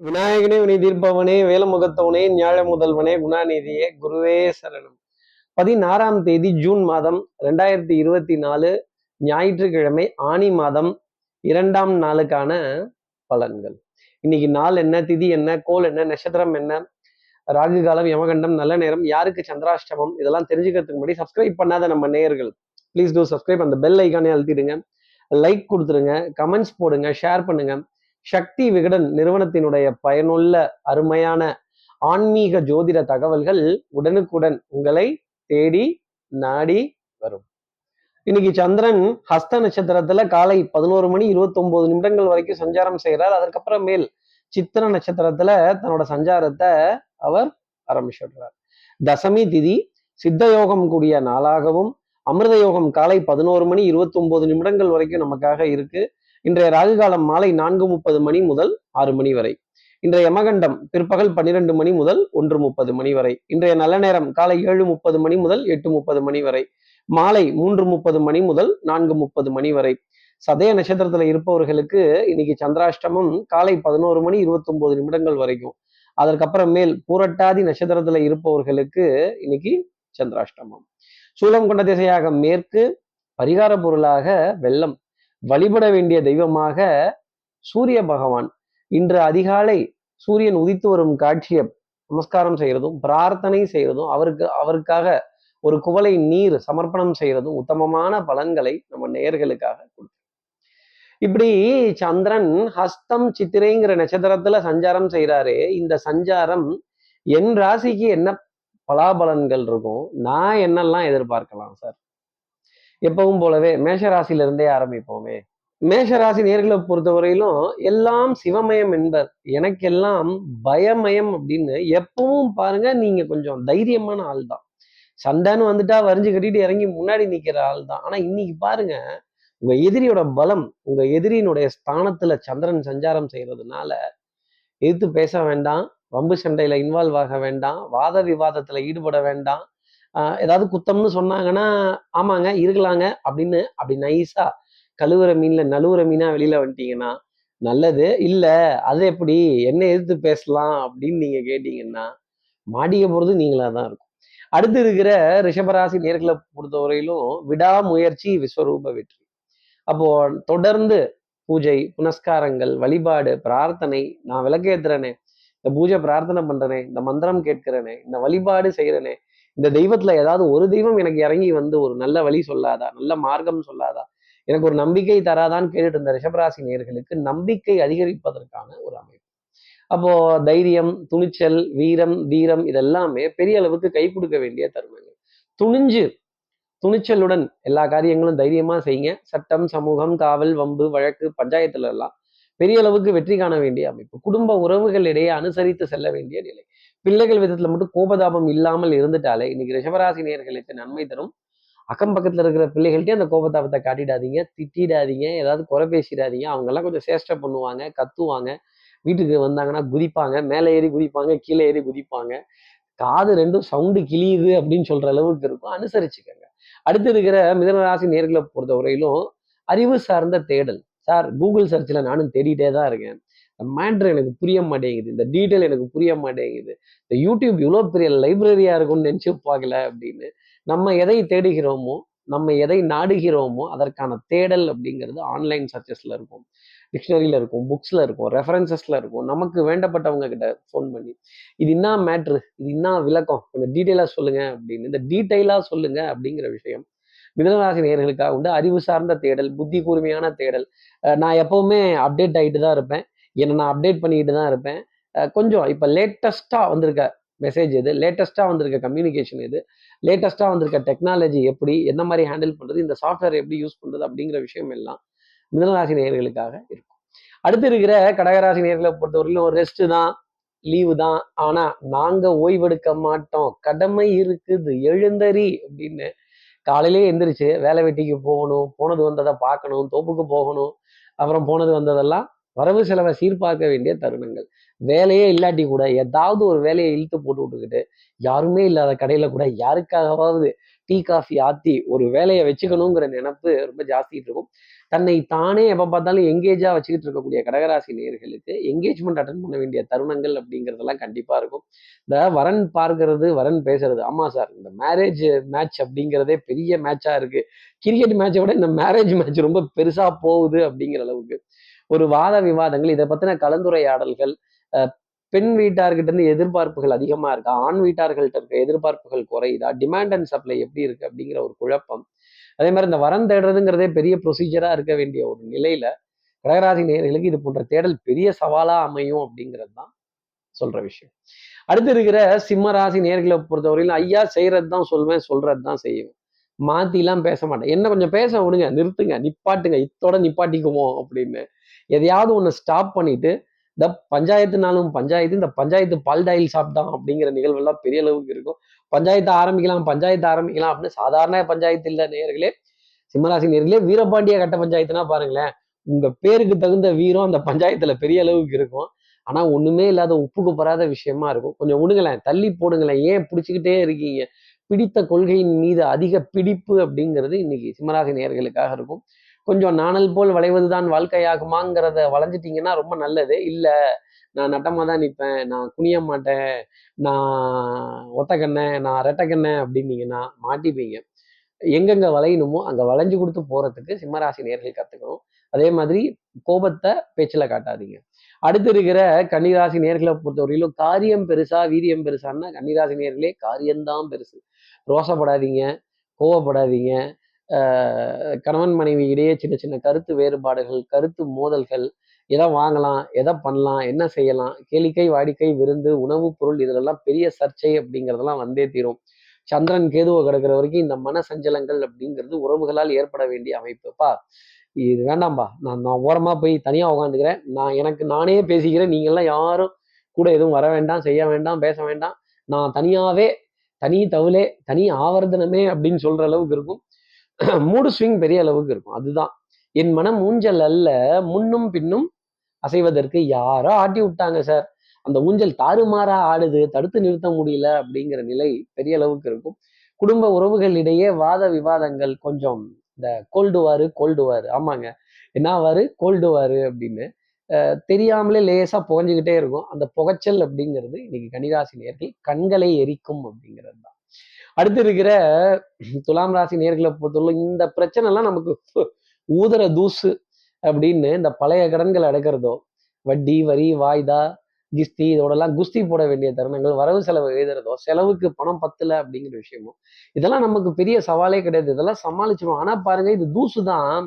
விநாயகனே வினை தீர்ப்பவனே வேலமுகத்தவனே ஞாழ முதல்வனே குணாநிதியே குருவே சரணம். பதினாறாம் தேதி ஜூன் மாதம் ரெண்டாயிரத்தி இருபத்தி நாலு ஞாயிற்றுக்கிழமை ஆணி மாதம் இரண்டாம் நாளுக்கான பலன்கள். இன்னைக்கு நாள் என்ன திதி என்ன கோல் என்ன நட்சத்திரம் என்ன ராகு காலம் யமகண்டம் நல்ல நேரம் யாருக்கு சந்திராஷ்டமம் இதெல்லாம் தெரிஞ்சுக்கிறதுக்கு முன்னாடி சப்ஸ்கிரைப் பண்ணாத நம்ம நேயர்கள் ப்ளீஸ் டூ சப்ஸ்கிரைப் அந்த பெல் ஐக்கானே அழுத்திடுங்க. லைக் கொடுத்துருங்க கமெண்ட்ஸ் போடுங்க ஷேர் பண்ணுங்க. சக்தி விகடன் நிறுவனத்தினுடைய பயனுள்ள அருமையான ஆன்மீக ஜோதிட தகவல்கள் உடனுக்குடன் உங்களை தேடி நாடி வரும். இன்னைக்கு சந்திரன் ஹஸ்த நட்சத்திரத்துல காலை பதினோரு மணி இருபத்தி ஒன்பது நிமிடங்கள் வரைக்கும் சஞ்சாரம் செய்கிறார் அதற்கப்புறம் மேல் சித்திர நட்சத்திரத்துல தன்னோட சஞ்சாரத்தை அவர் ஆரம்பிச்சிடுறார். தசமி திதி சித்த யோகம் கூடிய நாளாகவும் அமிர்த யோகம் காலை பதினோரு மணி இருபத்தி ஒன்பது நிமிடங்கள் வரைக்கும் நமக்காக இருக்கு. இன்றைய ராகு காலம் மாலை நான்கு முப்பது மணி முதல் ஆறு மணி வரை. இன்றைய யமகண்டம் பிற்பகல் பன்னிரெண்டு மணி முதல் ஒன்று முப்பது மணி வரை. இன்றைய நல்ல நேரம் காலை ஏழு முப்பது மணி முதல் எட்டு முப்பது மணி வரை. மாலை மூன்று முப்பது மணி முதல் நான்கு முப்பது மணி வரை. சதய நட்சத்திரத்துல இருப்பவர்களுக்கு இன்னைக்கு சந்திராஷ்டமம் காலை பதினோரு மணி இருபத்தி ஒன்பது நிமிடங்கள் வரைக்கும். அதற்கப்புறம் மேல் பூரட்டாதி நட்சத்திரத்துல இருப்பவர்களுக்கு இன்னைக்கு சந்திராஷ்டமம். சூலம் கொண்ட திசையாக மேற்கு பரிகார பொருளாக வெள்ளம். வழிபட வேண்டிய தெய்வமாக சூரிய பகவான் இன்று அதிகாலை சூரியன் உதித்து வரும் காட்சியை நமஸ்காரம் செய்யறதும் பிரார்த்தனை செய்கிறதும் அவருக்கு அவருக்காக ஒரு குவளை நீர் சமர்ப்பணம் செய்யறதும் உத்தமமான பலன்களை நம்ம நேர்களுக்காக கொடுக்கும் இப்படி சந்திரன் ஹஸ்தம் சித்திரைங்கிற நட்சத்திரத்துல சஞ்சாரம் செய்யறாரு இந்த சஞ்சாரம் என் ராசிக்கு என்ன பலாபலன்கள் இருக்கும்? நான் என்னெல்லாம் எதிர்பார்க்கலாம் சார்? எப்பவும் போலவே மேஷ ராசியில இருந்தே ஆரம்பிப்போமே. மேஷ ராசி நேர்களை பொறுத்தவரையிலும் எல்லாம் சிவமயம் என்பர். எனக்கெல்லாம் பயமயம் அப்படின்னு எப்பவும் பாருங்க நீங்க கொஞ்சம் தைரியமான ஆள் தான் சண்டைன்னு வந்துட்டா வரிஞ்சு கட்டிட்டு இறங்கி முன்னாடி நிக்கிற ஆள் தான் ஆனா இன்னைக்கு பாருங்க உங்க எதிரியோட பலம் உங்க எதிரியினுடைய ஸ்தானத்துல சந்திரன் சஞ்சாரம் செய்யறதுனால எதிர்த்து பேச வேண்டாம் வம்பு சண்டையில இன்வால்வ் ஆக வேண்டாம் வாத விவாதத்துல ஈடுபட வேண்டாம் ஏதாவது குத்தம்னு சொன்னாங்கன்னா ஆமாங்க இருக்கலாங்க அப்படின்னு அப்படி நைஸா கழுவுற மீன்ல நழுவுற மீனா வெளியில வந்துட்டீங்கன்னா நல்லது. இல்ல அது எப்படி? என்ன எதிர்த்து பேசலாம்? அப்படின்னு நீங்க கேட்டீங்கன்னா மாடிக்க போறது நீங்களா தான் இருக்கும். அடுத்து இருக்கிற ரிஷபராசி நேர்களை பொறுத்தவரையிலும் விடாமுயற்சி விஸ்வரூப வெற்றி. அப்போ தொடர்ந்து பூஜை புனஸ்காரங்கள் வழிபாடு பிரார்த்தனை நான் விளக்கேத்துறேனே இந்த பூஜை பிரார்த்தனை பண்றேனே இந்த மந்திரம் கேட்கிறேனே இந்த வழிபாடு செய்யறேனே இந்த தெய்வத்துல ஏதாவது ஒரு தெய்வம் எனக்கு இறங்கி வந்து ஒரு நல்ல வழி சொல்லாதா நல்ல மார்க்கம் சொல்லாதா? எனக்கு ஒரு நம்பிக்கை தராதான்னு கேட்டுட்டு இருந்த ரிஷபராசி நேர்களுக்கு நம்பிக்கை அதிகரிப்பதற்கான ஒரு அமைப்பு. அப்போ தைரியம் துணிச்சல் வீரம் தீரம் இதெல்லாமே பெரிய அளவுக்கு கை கொடுக்க வேண்டிய தருணங்கள். துணிஞ்சு துணிச்சலுடன் எல்லா காரியங்களும் தைரியமா செய்யுங்க. சட்டம் சமூகம் காவல் வம்பு வழக்கு பஞ்சாயத்துல எல்லாம் பெரிய அளவுக்கு வெற்றி காண வேண்டிய அமைப்பு. குடும்ப உறவுகளிடையே அனுசரித்து செல்ல வேண்டிய நிலை. பிள்ளைகள் விதத்துல மட்டும் கோபதாபம் இல்லாமல் இருந்துட்டாலே இன்னைக்கு ரிஷபராசி நேர்களுக்கு நன்மை தரும். அக்கம் பக்கத்துல இருக்கிற பிள்ளைகள்ட்டே அந்த கோபதாபத்தை காட்டிடாதீங்க திட்டிடாதீங்க ஏதாவது குறை பேசிடாதீங்க. அவங்க எல்லாம் கொஞ்சம் சேஷ்டை பண்ணுவாங்க கத்துவாங்க. வீட்டுக்கு வந்தாங்கன்னா குதிப்பாங்க மேலே ஏறி குதிப்பாங்க கீழே ஏறி குதிப்பாங்க. காது ரெண்டும் சவுண்டு கிளியுது அப்படின்னு சொல்ற அளவுக்கு இருக்கும். அனுசரிச்சுக்கோங்க. அடுத்து இருக்கிற மிதனராசி நேர்களை பொறுத்தவரையிலும் அறிவு சார்ந்த தேடல். சார் கூகுள் சர்ச்சில் நானும் தேடிட்டே தான் இருக்கேன். மேட்ரு எனக்கு புரிய மாட்டேங்குது. இந்த டீட்டெயில் எனக்கு புரிய மாட்டேங்குது. இந்த யூடியூப் இவ்வளோ பெரிய லைப்ரரியாக இருக்கும்னு நினச்சி பார்க்கல அப்படின்னு நம்ம எதை தேடுகிறோமோ நம்ம எதை நாடுகிறோமோ அதற்கான தேடல் அப்படிங்கிறது ஆன்லைன் சர்ச்சஸில் இருக்கும். டிக்ஷனரியில் இருக்கும் புக்ஸில் இருக்கும் ரெஃபரன்சஸில் இருக்கும். நமக்கு வேண்டப்பட்டவங்க கிட்ட ஃபோன் பண்ணி இது என்ன மேட்ரு இது என்ன விளக்கம்? கொஞ்சம் டீட்டெயிலாக சொல்லுங்கள் அப்படின்னு. இந்த டீட்டெயிலாக சொல்லுங்கள் அப்படிங்கிற விஷயம் மிதனராசி நேர்களுக்காக உண்டு. அறிவு சார்ந்த தேடல் புத்தி கூர்மையான தேடல். நான் எப்போவுமே அப்டேட் ஆகிட்டு தான் இருப்பேன். என்னை நான் அப்டேட் பண்ணிக்கிட்டு தான் இருப்பேன். கொஞ்சம் இப்போ லேட்டஸ்ட்டாக வந்திருக்க மெசேஜ் எது? லேட்டஸ்ட்டாக வந்திருக்க கம்யூனிகேஷன் எது? லேட்டஸ்ட்டாக வந்திருக்க டெக்னாலஜி எப்படி? என்ன மாதிரி ஹேண்டில் பண்ணுறது இந்த சாஃப்ட்வேர் எப்படி யூஸ் பண்ணுறது அப்படிங்கிற விஷயம் எல்லாம் மிதனராசி நேர்களுக்காக இருக்கும். அடுத்து இருக்கிற கடகராசி நேர்களை பொறுத்தவரையிலும் ஒரு ரெஸ்ட் தான் லீவு தான். ஆனால் நாங்கள் ஓய்வெடுக்க மாட்டோம். கடமை இருக்குது. எழுந்தறி அப்படின்னு காலையிலே எந்திரிச்சு வேலை வெட்டிக்கு போகணும். போனது வந்ததை பார்க்கணும். தோப்புக்கு போகணும். அப்புறம் போனது வந்ததெல்லாம் வரவு செலவை சீர்பார்க்க வேண்டிய தருணங்கள். வேலையே இல்லாட்டி கூட ஏதாவது ஒரு வேலையை இழுத்து போட்டு விட்டுக்கிட்டு யாருமே இல்லாத கடையில கூட யாருக்காகவாவது டீ காஃபி ஆத்தி ஒரு வேலையை வச்சுக்கணுங்கிற நினப்பு ரொம்ப ஜாஸ்திட்டு இருக்கும். தன்னை தானே எப்போ பார்த்தாலும் எங்கேஜாக வச்சுக்கிட்டு இருக்கக்கூடிய கடகராசி நேர்களுக்கு எங்கேஜ்மெண்ட் அட்டன் பண்ண வேண்டிய தருணங்கள் அப்படிங்கிறதெல்லாம் கண்டிப்பாக இருக்கும். இந்த வரன் பார்க்கறது வரன் பேசுறது ஆமாம் சார் இந்த மேரேஜ் மேட்ச் அப்படிங்கிறதே பெரிய மேட்சாக இருக்குது கிரிக்கெட் மேட்சை விட இந்த மேரேஜ் மேட்ச் ரொம்ப பெருசாக போகுது அப்படிங்கிற அளவுக்கு ஒரு வாத விவாதங்கள் இதை பத்தின கலந்துரையாடல்கள் பெண் வீட்டார்கிட்ட இருந்து எதிர்பார்ப்புகள் அதிகமா இருக்கா? ஆண் வீட்டார்கள்ட்ட இருக்க எதிர்பார்ப்புகள் குறையுதா? டிமாண்ட் அண்ட் சப்ளை எப்படி இருக்கு? அப்படிங்கிற ஒரு குழப்பம். அதே மாதிரி இந்த வரம் தேடுறதுங்கிறதே பெரிய ப்ரொசீஜரா இருக்க வேண்டிய ஒரு நிலையில கடகராசி நேர்களுக்கு இது போன்ற தேடல் பெரிய சவாலா அமையும் அப்படிங்கிறது தான் சொல்ற விஷயம். அடுத்து இருக்கிற சிம்ம ராசி நேர்களை பொறுத்தவரையிலும் ஐயா செய்யறது தான் சொல்வேன் சொல்றது தான் செய்வேன். மாத்திலாம் பேச மாட்டேன். என்ன கொஞ்சம் பேச விடுங்க நிறுத்துங்க நிப்பாட்டுங்க இத்தோட நிப்பாட்டிக்குவோம் அப்படின்னு எதையாவது ஒன்று ஸ்டாப் பண்ணிட்டு இந்த பஞ்சாயத்துனாலும் பஞ்சாயத்து இந்த பஞ்சாயத்து பால்டாயில் சாப்பிட்டான் அப்படிங்கிற நிகழ்வெல்லாம் பெரிய அளவுக்கு இருக்கும். பஞ்சாயத்தை ஆரம்பிக்கலாம் பஞ்சாயத்து ஆரம்பிக்கலாம் அப்படின்னு சாதாரண பஞ்சாயத்து இல்லை நேர்களே சிம்மராசி நேர்களே வீரபாண்டிய கட்ட பஞ்சாயத்துனா பாருங்களேன் உங்க பேருக்கு தகுந்த வீரம் அந்த பஞ்சாயத்துல பெரிய அளவுக்கு இருக்கும். ஆனா ஒண்ணுமே இல்லாத உப்புக்கு படாத விஷயமா இருக்கும். கொஞ்சம் விடுங்களேன் தள்ளி போடுங்களேன் ஏன் பிடிச்சிக்கிட்டே இருக்கீங்க? பிடித்த கொள்கையின் மீது அதிக பிடிப்பு அப்படிங்கிறது இன்னைக்கு சிம்மராசி நேர்களுக்காக இருக்கும். கொஞ்சம் நாணல் போல் வளைவதுதான் வாழ்க்கையாகுமாங்கிறத வளைஞ்சிட்டிங்கன்னா ரொம்ப நல்லது. இல்லை நான் நட்டமாக தான் நிற்பேன் நான் குனிய மாட்டேன் நான் ஒத்தக்கண்ணை நான் ரெட்டக்கண்ணை அப்படின்னீங்கன்னா மாட்டிப்பீங்க. எங்கெங்கே வளையணுமோ அங்கே வளைஞ்சு கொடுத்து போகிறதுக்கு சிம்மராசி நேர்கள் கற்றுக்கணும் அதே மாதிரி கோபத்தை பேச்சில் காட்டாதீங்க. அடுத்து இருக்கிற கன்னிராசி நேர்களை பொறுத்தவரையிலும் காரியம் பெருசா வீரியம் பெருசான்னா கன்னிராசி நேர்களே காரியம்தான் பெருசு. ரோசப்படாதீங்க கோவப்படாதீங்க கணவன் மனைவி இடையே சின்ன சின்ன கருத்து வேறுபாடுகள் கருத்து மோதல்கள் எதை வாங்கலாம் எதை பண்ணலாம் என்ன செய்யலாம் கேளிக்கை வாடிக்கை விருந்து உணவுப் பொருள் இதிலெல்லாம் பெரிய சர்ச்சை அப்படிங்கிறதெல்லாம் வந்தே தீரும். சந்திரன் கேதுவை கிடக்கிற வரைக்கும் இந்த மன சஞ்சலங்கள் அப்படிங்கிறது உறவுகளால் ஏற்பட வேண்டிய அமைப்புப்பா இது வேண்டாம்பா நான் நான் ஓரமாக போய் தனியாக உட்காந்துக்கிறேன் நான் எனக்கு நானே பேசிக்கிறேன். நீங்கள்லாம் யாரும் கூட எதுவும் வர வேண்டாம் செய்ய வேண்டாம் பேச வேண்டாம். நான் தனியாகவே தனி தவிலே தனி ஆவர்தனமே அப்படின்னு சொல்கிற அளவுக்கு இருக்கும். மூடு ஸ்விங் பெரிய அளவுக்கு இருக்கும். அதுதான். என் மனம் ஊஞ்சல் அல்ல முன்னும் பின்னும் அசைவதற்கு யாரோ ஆட்டி விட்டாங்க சார் அந்த ஊஞ்சல் தாறுமாறா ஆடுது தடுத்து நிறுத்த முடியல அப்படிங்கிற நிலை பெரிய அளவுக்கு இருக்கும். குடும்ப உறவுகளிடையே வாத விவாதங்கள் கொஞ்சம் இந்த கோல்டுவாரு கோல்டுவாரு ஆமாங்க. என்னவாரு கோல்டுவாரு அப்படின்னு தெரியாமலே லேசா புகஞ்சுக்கிட்டே இருக்கும். அந்த புகைச்சல் அப்படிங்கிறது இன்னைக்கு கன்னிராசி நேர்கள் கண்களை எரிக்கும் அப்படிங்கிறது தான் அடுத்து இருக்கிற துலாம் ராசி நேர்களை பொறுத்தவரை இந்த பிரச்சனை எல்லாம் நமக்கு ஊதர தூசு அப்படின்னு இந்த பழைய கடன்களை அடைக்கிறதோ வட்டி வரி வாய்தா கிஸ்தி இதோடலாம் குஸ்தி போட வேண்டிய தருணங்கள் வரவு செலவு எழுதுறதோ செலவுக்கு பணம் பத்தல அப்படிங்கிற விஷயமோ இதெல்லாம் நமக்கு பெரிய சவாலே கிடையாது. இதெல்லாம் சமாளிச்சிடும் ஆனா பாருங்க இது தூசு தான்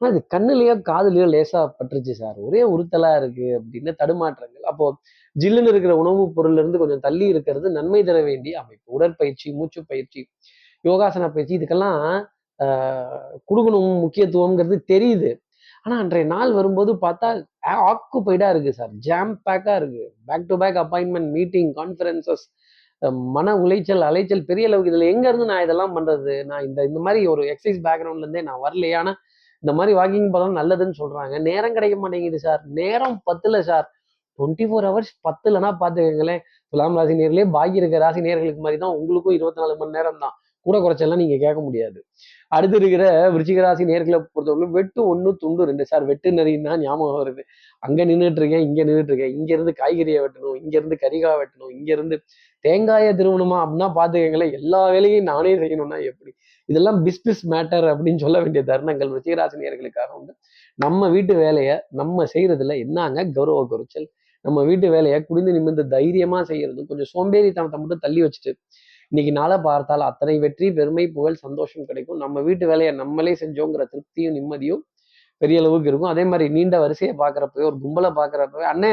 ஆனால் இது கண்ணுலேயோ காதுலயோ லேசாக பட்டுருச்சு சார். ஒரே உறுத்தலாக இருக்குது அப்படின்னு தடுமாற்றங்கள். அப்போது ஜில்லுன்னு இருக்கிற உணவுப் பொருள்லேருந்து கொஞ்சம் தள்ளி இருக்கிறது நன்மை தர வேண்டிய அமைப்பு. உடற்பயிற்சி மூச்சு பயிற்சி யோகாசன பயிற்சி இதுக்கெல்லாம் கொடுக்கணும் முக்கியத்துவம்ங்கிறது தெரியுது. ஆனால் அன்றைய நாள் வரும்போது பார்த்தா ஆக்குபைடாக இருக்குது சார். ஜாம் பேக்காக இருக்குது back to back appointment meeting conferences மன உளைச்சல் அலைச்சல் பெரிய அளவுக்கு இதில் எங்கேருந்து நான் இதெல்லாம் பண்ணுறது நான் இந்த இந்த மாதிரி ஒரு எக்ஸசைஸ் பேக்ரவுண்ட்லேருந்தே நான் வரலையான இந்த மாதிரி வாக்கிங் போகலாம் நல்லதுன்னு சொல்றாங்க. நேரம் கிடைக்க மாட்டேங்குது சார் நேரம் பத்துல சார் டுவெண்ட்டி ஃபோர் ஹவர்ஸ் பத்துலனா பார்த்துக்கங்களேன் துலாம் ராசி நேர்களே பாக்கி இருக்க ராசி நேர்களுக்கு மாதிரி தான் உங்களுக்கும் இருபத்தி நாலு மணி நேரம் தான். கூட குறைச்செல்லாம் நீங்க கேட்க முடியாது. அடுத்து இருக்கிற விருச்சிக ராசி நேர்களை பொறுத்தவரைக்கும் வெட்டு ஒன்று துண்டு ரெண்டு சார் வெட்டு நரின்னா ஞாபகம் வருது. அங்க நின்றுட்டு இருக்கேன் இங்க நின்றுட்டு இருக்கேன். இங்க இருந்து காய்கறியை வெட்டணும் இங்க இருந்து வெட்டணும் இங்க இருந்து தேங்காயை திருவணுமா அப்படின்னா பார்த்துக்கங்களேன். எல்லா வேலையும் நானே செய்யணும்னா எப்படி? இதெல்லாம் பிஸ்பிஸ் மேட்டர் அப்படின்னு சொல்ல வேண்டிய தருணங்கள் விருச்சிகராசி உண்டு. நம்ம வீட்டு வேலையை நம்ம செய்யறதுல என்னங்க கௌரவ குறைச்சல்? நம்ம வீட்டு வேலையை குடிந்து நிமிர்ந்து தைரியமா செய்யறதும் கொஞ்சம் சோம்பேறித்தனத்தை மட்டும் தள்ளி வச்சுட்டு இன்னைக்கு நாளை பார்த்தால் அத்தனை வெற்றி பெருமை புகழ் சந்தோஷம் கிடைக்கும். நம்ம வீட்டு வேலையை நம்மளே செஞ்சோங்கிற திருப்தியும் நிம்மதியும் பெரிய அளவுக்கு இருக்கும். அதே மாதிரி நீண்ட வரிசையை பார்க்குறப்பவே ஒரு கும்பலை பார்க்குறப்பவே அண்ணே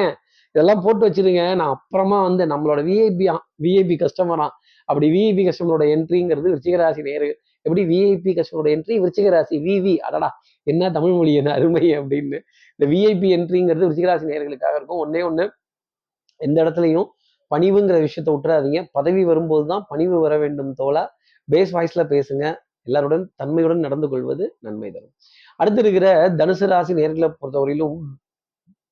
இதெல்லாம் போட்டு வச்சிருங்க. நான் அப்புறமா வந்து நம்மளோட விஐபி விஐபி கஸ்டமரா அப்படி விஐபி கஸ்டமரோட என்ட்ரிங்கிறது ருச்சிகராசி நேரு எப்படி விஐபி கஸ்டமரோட என்ட்ரி விருச்சிகராசி விவி அடடா என்ன தமிழ் மொழி என்ன அருமை அப்படின்னு. இந்த விஐபி என்ட்ரிங்கிறது விருச்சிகராசி நேர்களுக்காக இருக்கும். ஒன்னே ஒன்று எந்த இடத்துலையும் பணிவுங்கிற விஷயத்த விட்டுறாதீங்க. பதவி வரும்போது தான் பணிவு வர வேண்டும் தோலா பேஸ் வாய்ஸ்ல பேசுங்க. எல்லாருடன் தன்மையுடன் நடந்து கொள்வது நன்மை தரும். அடுத்து இருக்கிற தனுசு ராசி நேர்களை பொறுத்தவரையிலும்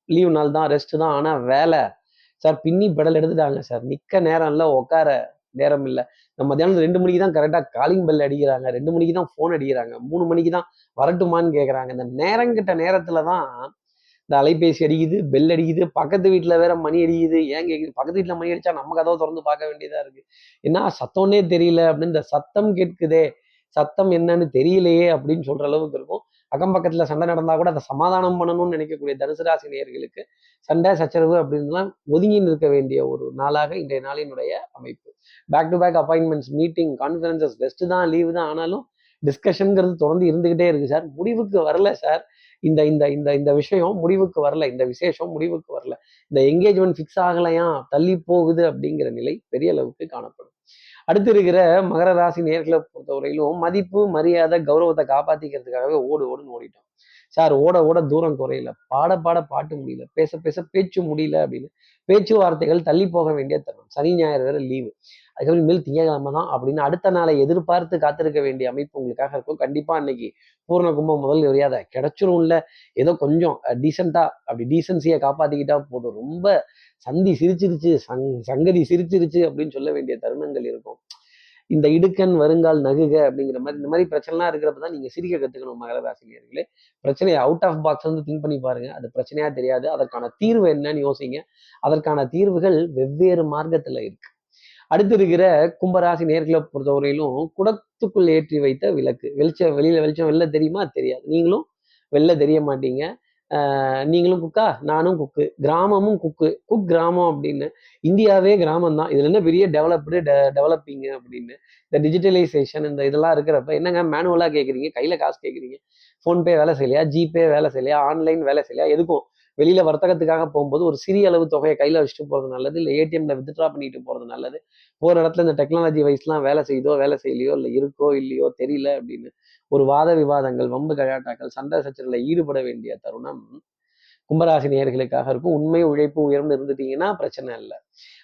லீவ் நாள் தான் ரெஸ்ட் தான். ஆனால் வேலை. சார் பின்னி பெடல் எடுத்துட்டாங்க சார். நிற்க நேரம் இல்லை உட்கார நேரம் இல்லை. நம்ம மத்தியானம் ரெண்டு மணிக்கு தான் கரெக்டாக காலிங் பெல் அடிக்கிறாங்க. ரெண்டு மணிக்கு தான் ஃபோன் அடிக்கிறாங்க. மூணு மணிக்கு தான் வரட்டுமான்னு கேட்குறாங்க இந்த நேரங்கிட்ட நேரத்துல தான் இந்த அலைபேசி அடிக்குது பெல் அடிக்குது பக்கத்து வீட்டில் வேற மணி அடிக்குது. ஏன் கேட்குது பக்கத்து வீட்டில் மணி அடிச்சா நம்ம கதவை திறந்து பார்க்க வேண்டியதா இருக்கு. என்ன சத்தம்னே தெரியல அப்படின்னு இந்த சத்தம் கேட்குதே சத்தம் என்னன்னு தெரியலையே அப்படின்னு சொல்ற அளவுக்கு இருக்கும். அக்கம் பக்கத்துல சண்டை நடந்தா கூட அதை சமாதானம் பண்ணணும்னு நினைக்கக்கூடிய தனுசு ராசி நேயர்களுக்கு சண்டை சச்சரவு அப்படின்லாம் ஒதுங்கி நிற்க வேண்டிய ஒரு நாளாக இன்றைய நாளினுடைய அமைப்பு. Back to back appointments meeting conferences rest தான் லீவு தான். ஆனாலும் டிஸ்கஷனுங்கிறது தொடர்ந்து இருந்துகிட்டே இருக்கு சார் முடிவுக்கு வரல சார் இந்த இந்த இந்த இந்த விஷயம் முடிவுக்கு வரல. இந்த விசேஷம் முடிவுக்கு வரல. இந்த என்கேஜ்மெண்ட் ஃபிக்ஸ் ஆகலையா? தள்ளி போகுது அப்படிங்கிற நிலை பெரிய அளவுக்கு காணப்படும். அடுத்து இருக்கிற மகர ராசி நேர்களை பொறுத்தவரையிலும் மதிப்பு மரியாதை கௌரவத்தை காப்பாத்திக்கிறதுக்காகவே ஓடு ஓடுன்னு ஓடிட்டோம். சார் ஓட ஓட தூரம் குறையல. பாட பாட பாட்டு முடியல. பேச பேச பேச்சு முடியல அப்படின்னு. பேச்சுவார்த்தைகள் தள்ளி போக வேண்டிய தருணம். சனி ஞாயிறு வேற லீவு. அதுக்கப்புறம் மேல் திங்கக்கிழமை தான் அப்படின்னு அடுத்த நாளை எதிர்பார்த்து காத்திருக்க வேண்டிய அமைப்பு உங்களுக்காக இருக்கும். கண்டிப்பா அன்னைக்கு பூர்ண கும்பம் முதல் மரியாதை கிடைச்சிரும் ஏதோ கொஞ்சம் டீசெண்டா அப்படி டீசென்சியை காப்பாத்திக்கிட்டா போதும். ரொம்ப சந்தி சிரிச்சிருச்சு சங் சங்கதி சிரிச்சிருச்சு அப்படின்னு சொல்ல வேண்டிய தருணங்கள் இருக்கும். இந்த இடுக்கன் வருங்கால் நகுக அப்படிங்கிற மாதிரி இந்த மாதிரி பிரச்சனைலாம் இருக்கிறப்ப தான் நீங்கள் சிரிக்க கற்றுக்கணும் மகர ராசினியர்களே. பிரச்சனையை அவுட் ஆஃப் பாக்ஸ் வந்து திங்க் பண்ணி பாருங்க. அது பிரச்சனையா தெரியாது. அதற்கான தீர்வு என்னன்னு யோசிங்க. அதற்கான தீர்வுகள் வெவ்வேறு மார்க்கத்தில் இருக்கு. அடுத்து இருக்கிற கும்பராசி நேர்களை பொறுத்தவரையிலும் குடத்துக்குள் ஏற்றி வைத்த விளக்கு. வெளிச்சம் வெளியில வெளிச்சம் வெளில தெரியுமா? தெரியாது. நீங்களும் வெளில தெரிய மாட்டீங்க. நீங்களும் குக்கா நானும் குக்கு கிராமமும் குக்கு குக் கிராமம் அப்படின்னு. இந்தியாவே கிராமம் தான் இதுல என்ன பெரிய டெவலப்டு டெவலப்பிங் அப்படின்னு. இந்த டிஜிட்டலைசேஷன் இந்த இதெல்லாம் இருக்கிறப்ப என்னங்க மேனுவலாக கேட்குறீங்க கையில் காசு கேட்குறீங்க ஃபோன்பே வேலை செய்யலையா? ஜிபே வேலை செய்யலையா? ஆன்லைன் வேலை செய்யலையா? எதுக்கும்? வெளியில வர்த்தகத்துக்காக போகும்போது ஒரு சிறிய அளவு தொகையை கையில வச்சுட்டு போறது நல்லது. இல்லை ஏடிஎம்ல வித்ட்ரா பண்ணிட்டு போறது நல்லது. போற இடத்துல இந்த டெக்னாலஜி வைஸ்லாம் வேலை செய்யுதோ வேலை செய்யலையோ இல்லை இருக்கோ இல்லையோ தெரியல அப்படின்னு ஒரு வாத விவாதங்கள் வம்பு கழாட்டாக்கள் சண்டை சச்சரில் ஈடுபட வேண்டிய தருணம் கும்பராசி நேர்களுக்காக இருக்கும். உண்மை உழைப்பு உயர்ந்து இருந்துட்டீங்கன்னா பிரச்சனை இல்லை.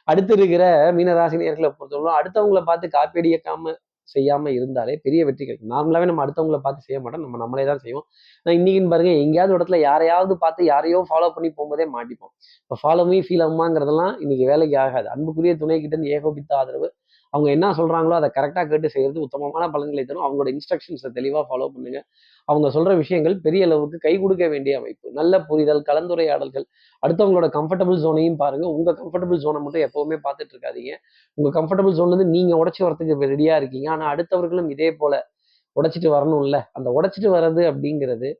அடுத்து இருக்கிற மீனராசி நேர்களை பொறுத்தவரை அடுத்தவங்களை பார்த்து காப்பீடு இயக்காம செய்யாம இருந்தாலே பெரிய வெற்றி கிடைக்கும் நார்மலாவே நம்ம அடுத்தவங்களை பார்த்து செய்ய மாட்டோம். நம்ம நம்மளே தான் செய்வோம். நான் இன்னைக்குன்னு பாருங்க எங்கேயாவது இடத்துல யாரையாவது பார்த்து யாரையோ ஃபாலோ பண்ணி போகும்போதே மாட்டிப்போம். இப்போ ஃபாலோ ஃபீல் ஆகுமாங்கிறதெல்லாம் இன்னைக்கு வேலைக்கு ஆகாது. அன்புக்குரிய துணை கிட்ட இருந்து ஏகோபித்த ஆதரவு அவங்க என்ன சொல்றாங்களோ அதை கரெக்டாக கேட்டு செய்யறது உத்தமமான பலன்களை தரும். அவங்களோட இன்ஸ்ட்ரக்ஷன்ஸை தெளிவாக ஃபாலோ பண்ணுங்க. அவங்க சொல்ற விஷயங்கள் பெரிய அளவுக்கு கை கொடுக்க வேண்டிய அமைப்பு. நல்ல புரிதல் கலந்துரையாடல்கள். அடுத்தவங்களோட கம்ஃபர்டபுள் ஜோனையும் பாருங்க. உங்க கம்ஃபர்டபுள் ஜோனை மட்டும் எப்பவுமே பார்த்துட்டு இருக்காதீங்க. உங்க கம்ஃபர்டபுள் ஜோன்ல இருந்து நீங்க உடச்சி வரத்துக்கு ரெடியா இருக்கீங்க. ஆனால் அடுத்தவர்களும் இதே போல உடைச்சிட்டு வரணும்ல. அந்த உடைச்சிட்டு வர்றது அப்படிங்கிறது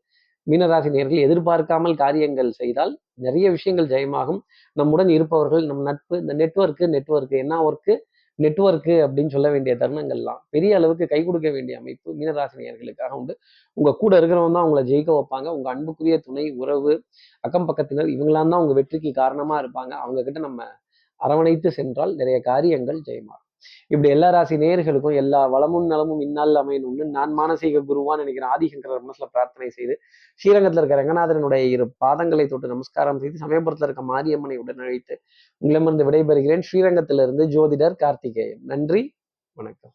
மீனராசி நேர்கள் எதிர்பார்க்காமல் காரியங்கள் செய்தால் நிறைய விஷயங்கள் ஜெயமாகும். நம்முடன் இருப்பவர்கள் நம் நட்பு இந்த நெட்ஒர்க்கு நெட்ஒர்க்கு என்ன ஒர்க்கு நெட்ஒர்க்கு அப்படின்னு சொல்ல வேண்டிய தருணங்கள்லாம் பெரிய அளவுக்கு கை கொடுக்க வேண்டிய அமைப்பு மீனராசினியர்களுக்காக உண்டு. உங்க கூட இருக்கிறவங்க தான் உங்களை ஜெயிக்க வைப்பாங்க. உங்க அன்புக்குரிய துணை உறவு அக்கம் பக்கத்தினர் இவங்களாம் தான் உங்கள் வெற்றிக்கு காரணமா இருப்பாங்க. அவங்க கிட்ட நம்ம அரவணைத்து சென்றால் நிறைய காரியங்கள் ஜெயமாகும். இப்படி எல்லா ராசி நேயர்களுக்கும் எல்லா வளமும் நலமும் இந்நாள் அமையணும்னு நான் மானசீக குருவான்னு நினைக்கிறேன் ஆதிசங்கர மனசுல பிரார்த்தனை செய்து ஸ்ரீரங்கத்துல இருக்க ரங்கநாதனுடைய இரு பாதங்களை தொட்டு நமஸ்காரம் செய்து சமயபுரத்துல இருக்க மாரியம்மனை உடன் அழைத்து உங்களிடமிருந்து விடைபெறுகிறேன். ஸ்ரீரங்கத்திலிருந்து ஜோதிடர் கார்த்திகேயன். நன்றி வணக்கம்.